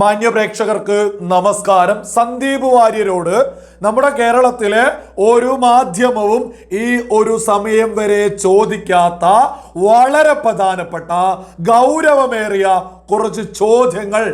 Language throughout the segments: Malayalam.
മാന്യ പ്രേക്ഷകർക്ക് നമസ്കാരം. സന്ദീപ് വാര്യരോട് നമ്മുടെ കേരളത്തിലെ ഒരു മാധ്യമവും ഈ ഒരു സമയം വരെ ചോദിക്കാത്ത വളരെ പ്രധാനപ്പെട്ട ഗൗരവമേറിയ കുറച്ച് ചോദ്യങ്ങൾ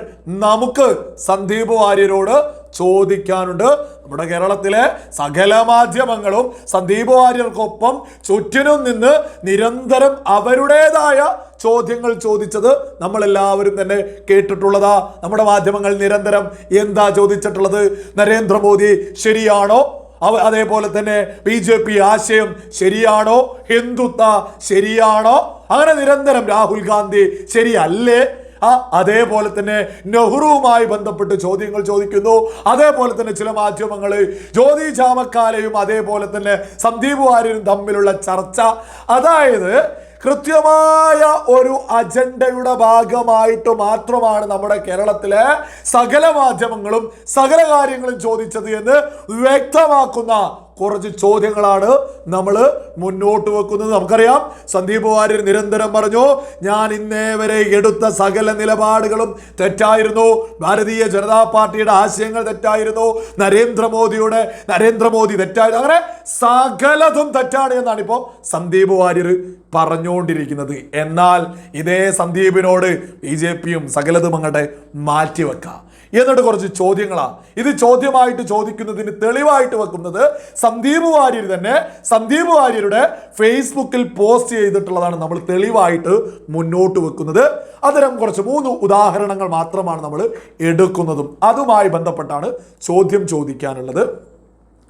നമുക്ക് സന്ദീപ് വാര്യരോട് ചോദിക്കാനുണ്ട്. നമ്മുടെ കേരളത്തിലെ സകല മാധ്യമങ്ങളും സന്ദീപ് വാര്യർക്കൊപ്പം ചുറ്റിനും നിന്ന് നിരന്തരം അവരുടേതായ ചോദ്യങ്ങൾ ചോദിച്ചത് നമ്മളെല്ലാവരും തന്നെ കേട്ടിട്ടുള്ളതാ. നമ്മുടെ മാധ്യമങ്ങൾ നിരന്തരം എന്താ ചോദിച്ചിട്ടുള്ളത്? നരേന്ദ്രമോദി ശരിയാണോ? അതേപോലെ തന്നെ ബി ജെ പി ആശയം ശരിയാണോ? ഹിന്ദുത്വ ശരിയാണോ? അങ്ങനെ നിരന്തരം രാഹുൽ ഗാന്ധി ശരിയല്ലേ? ആ അതേപോലെ തന്നെ നെഹ്റുവുമായി ബന്ധപ്പെട്ട് ചോദ്യങ്ങൾ ചോദിക്കുന്നു. അതേപോലെ തന്നെ ചില മാധ്യമങ്ങൾ ജ്യോതി ചാമക്കാലയും അതേപോലെ തന്നെ സന്ദീപ് വാര്യരും തമ്മിലുള്ള ചർച്ച. അതായത് കൃത്യമായ ഒരു അജണ്ടയുടെ ഭാഗമായിട്ട് മാത്രമാണ് നമ്മുടെ കേരളത്തിലെ സകല മാധ്യമങ്ങളും സകല കാര്യങ്ങളും ചോദിച്ചത് എന്ന് വ്യക്തമാക്കുന്ന കുറച്ച് ചോദ്യങ്ങളാണ് നമ്മൾ മുന്നോട്ട് വെക്കുന്നത്. നമുക്കറിയാം സന്ദീപ് വാര്യർ നിരന്തരം പറഞ്ഞു ഞാൻ ഇന്നേ വരെ എടുത്ത സകല നിലപാടുകളും തെറ്റായിരുന്നു. ഭാരതീയ ജനതാ പാർട്ടിയുടെ ആശയങ്ങൾ തെറ്റായിരുന്നു. നരേന്ദ്രമോദിയുടെ നരേന്ദ്രമോദി തെറ്റായിരുന്നു. അങ്ങനെ സകലതും തെറ്റാണ് എന്നാണ് ഇപ്പോൾ സന്ദീപ് വാര്യർ പറഞ്ഞുകൊണ്ടിരിക്കുന്നത്. എന്നാൽ ഇതേ സന്ദീപിനോട് ബി ജെ പിയും സകലതും അങ്ങോട്ട് മാറ്റിവെക്കാം എന്നിട്ട് കുറച്ച് ചോദ്യങ്ങളാണ് ഇത് ചോദ്യമായിട്ട് ചോദിക്കുന്നതിന് തെളിവായിട്ട് വെക്കുന്നത് സന്ദീപ് വാര്യർ തന്നെ സന്ദീപ് വാര്യരുടെ ഫേസ്ബുക്കിൽ പോസ്റ്റ് ചെയ്തിട്ടുള്ളതാണ് നമ്മൾ തെളിവായിട്ട് മുന്നോട്ട് വെക്കുന്നത്. അത്തരം കുറച്ച് മൂന്ന് ഉദാഹരണങ്ങൾ മാത്രമാണ് നമ്മൾ എടുക്കുന്നതും. അതുമായി ബന്ധപ്പെട്ടാണ് ചോദ്യം ചോദിക്കാനുള്ളത്.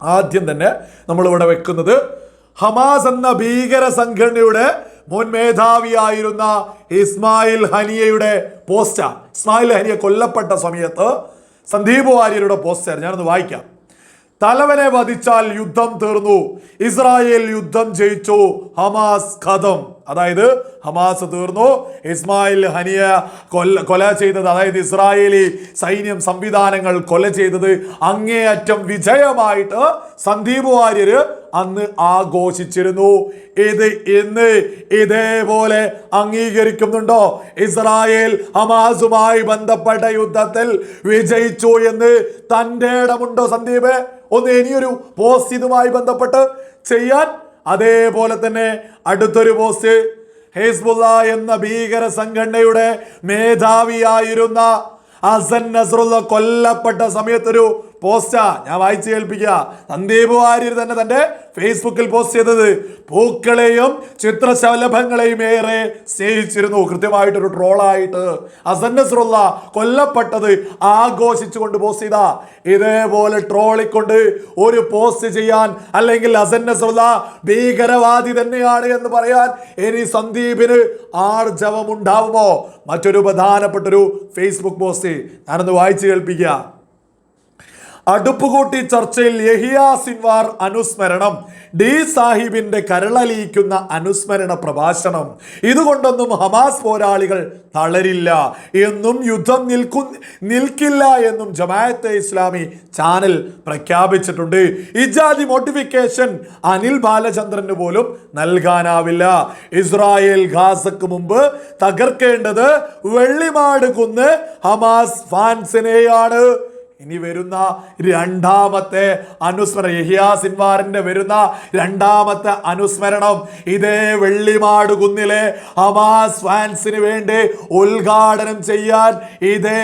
ആദ്യം തന്നെ നമ്മളിവിടെ വെക്കുന്നത് ഹമാസ് എന്ന ഭീകര സംഘടനയുടെ മുൻ മേധാവിയായിരുന്ന ഇസ്മായിൽ ഹനിയയുടെ പോസ്റ്റാ ഇസ്മായിൽ ഹനിയ കൊല്ലപ്പെട്ട സമയത്ത് സന്ദീപ് വാര്യരുടെ പോസ്റ്റാണ് ഞാനൊന്ന് വായിക്കാം. തലവനെ വധിച്ചാൽ യുദ്ധം തീർന്നു. ഇസ്രായേൽ യുദ്ധം ജയിച്ചു. ഹമാസ് ഖതം അതായത് ഹമാസ് തീർന്നു. ഇസ്മായിൽ ഹനിയ കൊല കൊല ചെയ്തത് അതായത് ഇസ്രായേലി സൈന്യം സംവിധാനങ്ങൾ കൊല ചെയ്തത് അങ്ങേയറ്റം വിജയമായിട്ട് സന്ദീപ് വാര്യര് അന്ന് ആഘോഷിച്ചിരുന്നു. ഇത് ഇന്ന് ഇതേപോലെ അംഗീകരിക്കുന്നുണ്ടോ? ഇസ്രായേൽ ഹമാസുമായി ബന്ധപ്പെട്ട യുദ്ധത്തിൽ വിജയിച്ചു എന്ന് തന്റെ ഇടമുണ്ടോ സന്ദീപ്? ഒന്ന് ഇനിയൊരു പോസ്റ്റ് ഇതുമായി ബന്ധപ്പെട്ട് ചെയ്യാൻ അതേപോലെ തന്നെ അടുത്തൊരു പോസ്റ്റ് ഹെയ്സ്ബുല്ല എന്ന ഭീകര സംഘടനയുടെ മേധാവിയായിരുന്ന അസൻ നസറുള്ള കൊല്ലപ്പെട്ട സമയത്തൊരു പോസ്റ്റാ ഞാൻ വായിച്ചു കേൾപ്പിക്കുക. സന്ദീപ് വാര്യർ തന്നെ തന്റെ ഫേസ്ബുക്കിൽ പോസ്റ്റ് ചെയ്തത്. പൂക്കളെയും ചിത്രശലഭങ്ങളെയും ഏറെ സ്നേഹിച്ചിരുന്നു. കൃത്യമായിട്ടൊരു ട്രോളായിട്ട് അസന്നസ്രുള്ള കൊല്ലപ്പെട്ടത് ആഘോഷിച്ചുകൊണ്ട് പോസ്റ്റ് ചെയ്ത. ഇതേപോലെ ട്രോളിക്കൊണ്ട് ഒരു പോസ്റ്റ് ചെയ്യാൻ അല്ലെങ്കിൽ അസന്നസ്രുള്ള ഭീകരവാദി തന്നെയാണ് എന്ന് പറയാൻ ഇനി സന്ദീപിന് ആർജവം ഉണ്ടാവുമോ മറ്റൊരു പ്രധാനപ്പെട്ടൊരു ഫേസ്ബുക്ക് പോസ്റ്റ്. ഞാനൊന്ന് വായിച്ചു കേൾപ്പിക്കുക. അടുപ്പുകൂട്ടി ചർച്ചയിൽ യഹിയ സിൻവാർ അനുസ്മരണം ഡി സാഹിബിന്റെ കരളലിയിക്കുന്ന അനുസ്മരണ പ്രഭാഷണം. ഇതുകൊണ്ടൊന്നും ഹമാസ് പോരാളികൾ തളരില്ല എന്നും യുദ്ധം നിൽക്കു നിൽക്കില്ല എന്നും ജമാഅത്തെ ഇസ്ലാമി ചാനൽ പ്രഖ്യാപിച്ചിട്ടുണ്ട്. ഇജാതി മോട്ടിഫിക്കേഷൻ അനിൽ ബാലചന്ദ്രന് പോലും നൽകാനാവില്ല. ഇസ്രായേൽ ഗാസക്ക് മുമ്പ് തകർക്കേണ്ടത് വെള്ളിമാട് കുന്ന് ഹമാസ് ഫാൻസിനെയാണ്. ഇനി വരുന്ന രണ്ടാമത്തെ അനുസ്മരണം യഹിയാ സിൻവാറിന്റെ വരുന്ന രണ്ടാമത്തെ അനുസ്മരണം ഇതേ വെള്ളിമാട് കുന്നിലെ ഹമാസ് ഫാൻസിന് വേണ്ടി ഉദ്ഘാടനം ചെയ്യാൻ ഇതേ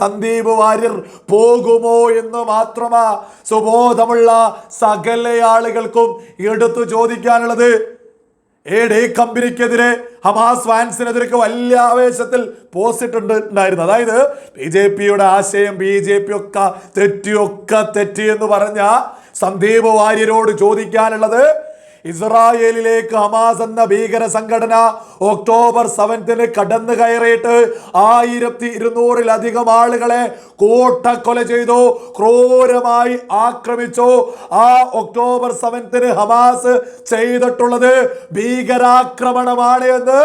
സന്ദീപ് വാര്യർ പോകുമോ എന്ന് മാത്രമാ സുബോധമുള്ള സകല ആളുകൾക്കും എടുത്തു ചോദിക്കാനുള്ളത്. എ ഡി കമ്പനിക്കെതിരെ ഹമാസ് ഫാൻസിനെതിരെ വലിയ ആവേശത്തിൽ പോസ്റ്റ് ഉണ്ടായിരുന്നു അതായത് ബി ജെ പിയുടെ ആശയം ബി ജെ പി ഒക്കെ തെറ്റിയൊക്കെ തെറ്റി എന്ന് പറഞ്ഞ സന്ദീപ് വാര്യരോട് ചോദിക്കാനുള്ളത് ഇസ്രായേലിലേക്ക് ഹമാസ് എന്ന ഭീകര സംഘടന ഒക്ടോബർ സെവൻത്തിന് കടന്നു കയറിയിട്ട് ആയിരത്തി ഇരുന്നൂറിലധികം ആളുകളെ കൂട്ടക്കൊല ചെയ്തു ക്രൂരമായി ആക്രമിച്ചു. ആ ഒക്ടോബർ സെവൻത്തിന് ഹമാസ് ചെയ്തിട്ടുള്ളത് ഭീകരാക്രമണമാണ് എന്ന്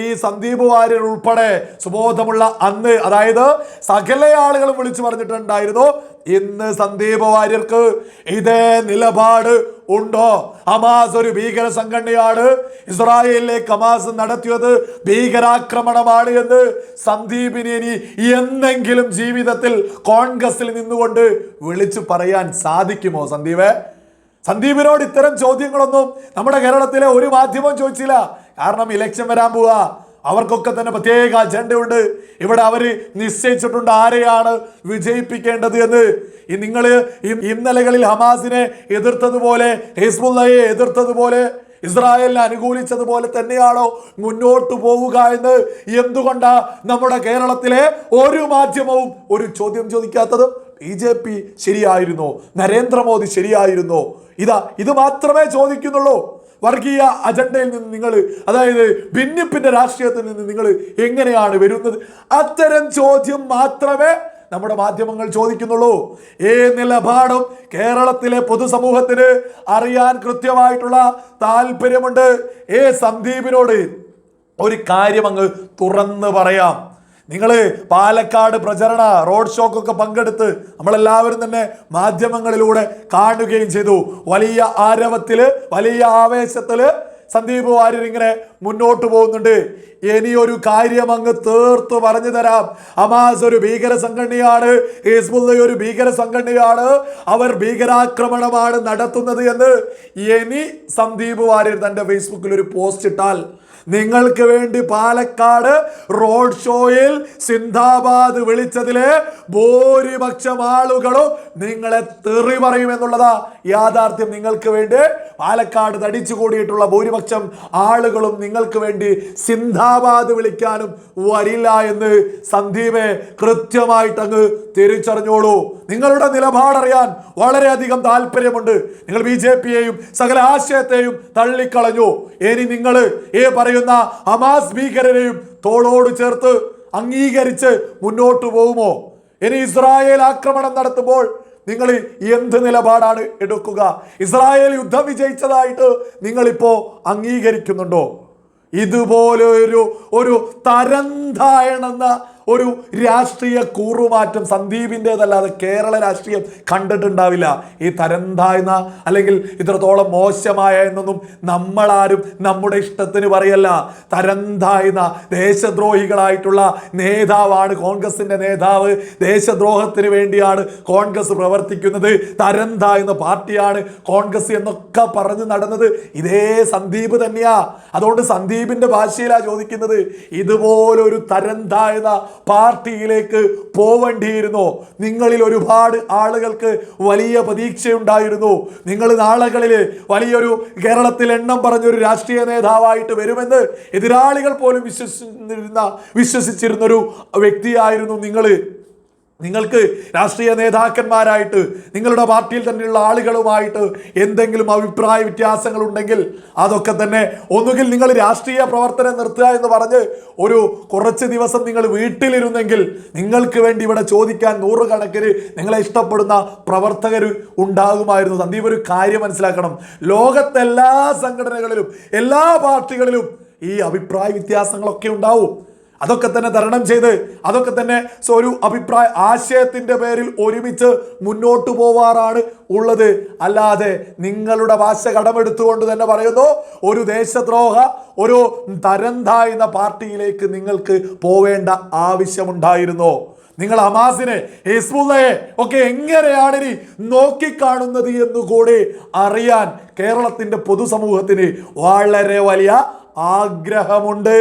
ഈ സന്ദീപ് വാര്യർ ഉൾപ്പെടെ സുബോധമുള്ള അന്ന് അതായത് സകല ആളുകളും വിളിച്ചു പറഞ്ഞിട്ടുണ്ടായിരുന്നു. ഇന്ന് സന്ദീപ് വാര്യർക്ക് ഇതേ നിലപാട് ഉണ്ടോ? ഹമാസ് ഒരു ഭീകര സംഘടനയാണ്. ഇസ്രായേലിലേക്ക് ഹമാസ് നടത്തിയത് ഭീകരാക്രമണമാണ് എന്ന് സന്ദീപിന് ഇനി എന്തെങ്കിലും ജീവിതത്തിൽ കോൺഗ്രസിൽ നിന്നുകൊണ്ട് വിളിച്ചു പറയാൻ സാധിക്കുമോ സന്ദീപ്? സന്ദീപിനോട് ഇത്തരം ചോദ്യങ്ങളൊന്നും നമ്മുടെ കേരളത്തിലെ ഒരു മാധ്യമം ചോദിച്ചില്ല. കാരണം ഇലക്ഷൻ വരാൻ പോവാ. അവർക്കൊക്കെ തന്നെ പ്രത്യേക അജണ്ടയുണ്ട്. ഇവിടെ അവർ നിശ്ചയിച്ചിട്ടുണ്ട് ആരെയാണ് വിജയിപ്പിക്കേണ്ടത് എന്ന്. നിങ്ങൾ ഇന്നലകളിൽ ഹമാസിനെ എതിർത്തതുപോലെ ഹിസ്ബുല്ലയെ എതിർത്തതുപോലെ ഇസ്രായേലിനെ അനുകൂലിച്ചതുപോലെ തന്നെയാണോ മുന്നോട്ട് പോവുക എന്ന്. എന്തുകൊണ്ടാ നമ്മുടെ കേരളത്തിലെ ഒരു മാധ്യമവും ഒരു ചോദ്യം ചോദിക്കാത്തത് ബി ജെ പി ശരിയായിരുന്നോ? നരേന്ദ്രമോദി ശരിയായിരുന്നോ? ഇതാ ഇത് മാത്രമേ ചോദിക്കുന്നുള്ളൂ. വർഗീയ അജണ്ടയിൽ നിന്ന് നിങ്ങൾ അതായത് ഭിന്നിപ്പിന്റെ രാഷ്ട്രീയത്തിൽ നിന്ന് നിങ്ങൾ എങ്ങനെയാണ് വരുന്നത്? അത്തരം ചോദ്യം മാത്രമേ നമ്മുടെ മാധ്യമങ്ങൾ ചോദിക്കുന്നുള്ളൂ. ഏ നിലപാടും കേരളത്തിലെ പൊതുസമൂഹത്തിന് അറിയാൻ കൃത്യമായിട്ടുള്ള താല്പര്യമുണ്ട്. ഏ സന്ദീപിനോട് ഒരു കാര്യം അങ്ങ് തുറന്ന് പറയാം. നിങ്ങൾ പാലക്കാട് പ്രചരണ റോഡ് ഷോക്കൊക്കെ പങ്കെടുത്ത് നമ്മളെല്ലാവരും തന്നെ മാധ്യമങ്ങളിലൂടെ കാണുകയും ചെയ്തു. വലിയ ആരവത്തിൽ വലിയ ആവേശത്തിൽ സന്ദീപ് വാര്യർ ഇങ്ങനെ മുന്നോട്ട് പോകുന്നുണ്ട്. ഇനി ഒരു കാര്യം അങ്ങ് തീർത്ത് പറഞ്ഞു തരാം. ഹമാസ് ഒരു ഭീകര സംഘടനയാണ് ഒരു ഭീകര സംഘടനയാണ് അവർ ഭീകരാക്രമണമാണ് നടത്തുന്നത് എന്ന് ഇനി സന്ദീപ് വാര്യർ തന്റെ ഫേസ്ബുക്കിൽ ഒരു പോസ്റ്റ് ഇട്ടാൽ നിങ്ങൾക്ക് വേണ്ടി പാലക്കാട് റോഡ് ഷോയിൽ സിന്ധാബാദ് വിളിച്ചതിലെ ഭൂരിപക്ഷം ആളുകളും നിങ്ങളെ തെറി പറയുമെന്നുള്ളതാ യാഥാർത്ഥ്യം. നിങ്ങൾക്ക് വേണ്ടി പാലക്കാട് തടിച്ചു കൂടിയിട്ടുള്ള ഭൂരിപക്ഷം ആളുകളും നിങ്ങൾക്ക് വേണ്ടി സിന്ധാബാദ് വിളിക്കാനും വരില്ല എന്ന് സന്ദീപെ കൃത്യമായിട്ട് അങ്ങ് തിരിച്ചറിഞ്ഞോളൂ. നിങ്ങളുടെ നിലപാടറിയാൻ വളരെയധികം താല്പര്യമുണ്ട്. നിങ്ങൾ ബി ജെ പിയെയും സകല ആശയത്തെയും തള്ളിക്കളഞ്ഞു. ഇനി നിങ്ങൾ ഈ ഹമാസ് ഭീകരരെയും തോളോട് ചേർത്ത് അംഗീകരിച്ച് മുന്നോട്ട് പോകുമോ? ഇനി ഇസ്രായേൽ ആക്രമണം നടത്തുമ്പോൾ നിങ്ങൾ എന്ത് നിലപാടാണ് എടുക്കുക? ഇസ്രായേൽ യുദ്ധം വിജയിച്ചതായിട്ട് നിങ്ങളിപ്പോ അംഗീകരിക്കുന്നുണ്ടോ? ഇതുപോലെ ഒരു ഒരു തരംതായണെന്ന ഒരു രാഷ്ട്രീയ കൂറുമാറ്റം സന്ദീപിന്റെതല്ലാതെ കേരള രാഷ്ട്രീയം കണ്ടിട്ടുണ്ടാവില്ല. ഈ തരംതാഴ്ന്ന അല്ലെങ്കിൽ ഇത്രത്തോളം മോശമായ എന്നൊന്നും നമ്മളാരും നമ്മുടെ ഇഷ്ടത്തിന് പറയല്ല. തരംതാഴ്ന്ന ദേശദ്രോഹികളായിട്ടുള്ള നേതാവാണ് കോൺഗ്രസിന്റെ നേതാവ്. ദേശദ്രോഹത്തിന് വേണ്ടിയാണ് കോൺഗ്രസ് പ്രവർത്തിക്കുന്നത്. തരംതാഴ്ന്ന പാർട്ടിയാണ് കോൺഗ്രസ് എന്നൊക്കെ പറഞ്ഞു നടന്നത്. ഇതേ സന്ദീപ് തന്നെയാ. അതുകൊണ്ട് സന്ദീപിന്റെ ഭാഷയിലാണ് ചോദിക്കുന്നത്. ഇതുപോലൊരു തരം താഴ്ന്ന പാർട്ടിയിലേക്ക് പോവേണ്ടിയിരുന്നു. നിങ്ങളിൽ ഒരുപാട് ആളുകൾക്ക് വലിയ പ്രതീക്ഷയുണ്ടായിരുന്നു. നിങ്ങൾ നാളുകളിൽ വലിയൊരു കേരളത്തിൽ എണ്ണം പറഞ്ഞൊരു രാഷ്ട്രീയ നേതാവായിട്ട് വരുമെന്ന് എതിരാളികൾ പോലും വിശ്വസിച്ചിരുന്ന വിശ്വസിച്ചിരുന്നൊരു വ്യക്തിയായിരുന്നു നിങ്ങൾ. നിങ്ങൾക്ക് രാഷ്ട്രീയ നേതാക്കന്മാരായിട്ട് നിങ്ങളുടെ പാർട്ടിയിൽ തന്നെയുള്ള ആളുകളുമായിട്ട് എന്തെങ്കിലും അഭിപ്രായ വ്യത്യാസങ്ങൾ ഉണ്ടെങ്കിൽ അതൊക്കെ തന്നെ ഒന്നുകിൽ നിങ്ങൾ രാഷ്ട്രീയ പ്രവർത്തനം നിർത്തുക എന്ന് പറഞ്ഞ് ഒരു കുറച്ച് ദിവസം നിങ്ങൾ വീട്ടിലിരുന്നെങ്കിൽ നിങ്ങൾക്ക് വേണ്ടി ഇവിടെ ചോദിക്കാൻ നൂറുകണക്കിന് നിങ്ങളെ ഇഷ്ടപ്പെടുന്ന പ്രവർത്തകർ ഉണ്ടാകുമായിരുന്നു. സന്ദീപ് ഒരു കാര്യം മനസ്സിലാക്കണം. ലോകത്തെല്ലാ സംഘടനകളിലും എല്ലാ പാർട്ടികളിലും ഈ അഭിപ്രായ വ്യത്യാസങ്ങളൊക്കെ ഉണ്ടാവും. അതൊക്കെ തന്നെ തരണം ചെയ്ത് അതൊക്കെ തന്നെ ഒരു അഭിപ്രായ ആശയത്തിന്റെ പേരിൽ ഒരുമിച്ച് മുന്നോട്ട് പോവാറാണ് ഉള്ളത്. അല്ലാതെ നിങ്ങളുടെ ഭാഷ കടമെടുത്തുകൊണ്ട് തന്നെ പറയുന്നു ഒരു ദേശദ്രോഹ ഒരു തരം പാർട്ടിയിലേക്ക് നിങ്ങൾക്ക് പോവേണ്ട ആവശ്യമുണ്ടായിരുന്നോ. നിങ്ങൾ അമാസിനെ ഹിസ്ബുള്ളയെ ഒക്കെ എങ്ങനെയാണ് ഇനി നോക്കിക്കാണുന്നത് എന്നുകൂടി അറിയാൻ കേരളത്തിന്റെ പൊതുസമൂഹത്തിന് വളരെ വലിയ ആഗ്രഹമുണ്ട്.